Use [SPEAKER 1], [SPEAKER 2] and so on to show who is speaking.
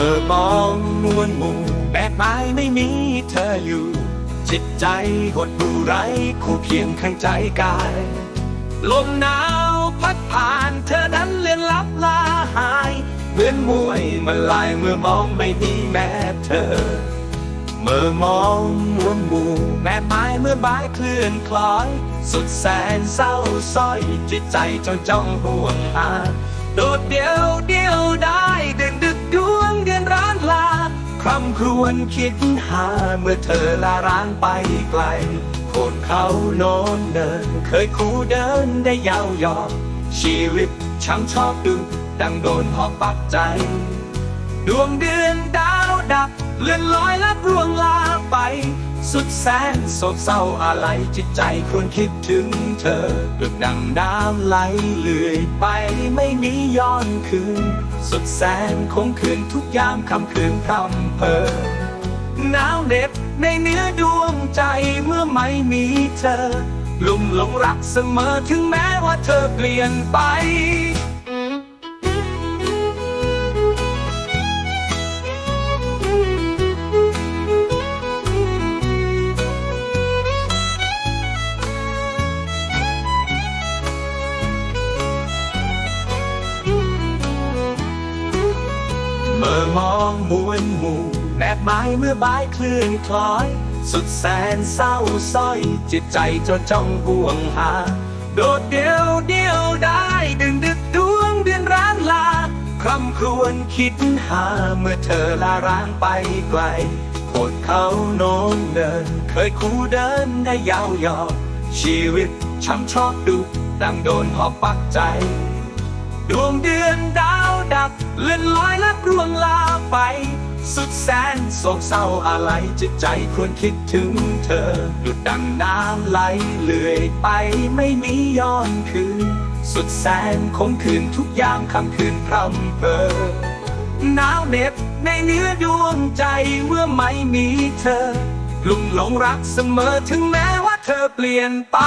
[SPEAKER 1] มอมองมวลหมู่แบบไม้ไม่มีเธออยู่ จิตใจหดหูไรคู่เคียงข้างใจกาย ลมหนาวพัดผ่านเธอนั้นเลือนลับลาหาย เหมือนมวยมันลายเมื่อมองไม่มีแม้เธอ เมื่อมองมวลหมู่แม่ไม้เมื่อบ่ายเคลื่อนคล้อย สุดแสนเศร้าส้อยจิตใจจนจ้องห่วงหาโดดเดียวเดียวด ร่ำครวญคิดหาเมื่อเธอลาร้างไปไกลคนเขาโนอนเดิน เคยคู่เดินได้ยาวยอดชีวิตช่างชอบดูดังโดนหอกปักใจ ดวงเดือนดาวดับ เลื่อนลอยลับร่วงลาไป สุดแสนโศกเศร้าอะไรจิตใจครวญคิดถึงเธอดึกดังน้ำไหลเลื่อยไปไม่มีย้อนคืน สุดแสนคงคืนทุกยามคำคืนพรำเพอหนาวเหน็บในเนื้อดวงใจเมื่อไม่มีเธอ ลุ่มหลงรักเสมอถึงแม้ว่าเธอเปลี่ยนไป เมื่อมองมวลหมู่แนบไม้เมื่อบ่ายเคลื่อนคล้อย สุดแสนเศร้าส้อย จิตใจจนจ้องห่วงหา โดดเดียวเดียวได้ดึงดึกดวงเดือนร้านลาคร่ำครวญคิดหาเมื่อเธอลาร้างไปไกลโคดเขาโน้นเดิน เคยคู่เดินได้ยาวยอดชีวิตช้ำชอบดูดังโดนหอกปักใจ ดับ เลื่อนลอยและร่วงลาไป สุดแสนโศกเศร้าอะไรจิตใจควรคิดถึงเธอหยุดดังน้ำไหลเลื่อยไปไม่มีย้อนคืน สุดแสนคงคืนทุกยามคำคืนพร่ำเพอหนาวเหน็บในเนื้อดวงใจเมื่อไม่มีเธอลุ่มหลงรักเสมอถึงแม้ว่าเธอเปลี่ยนไป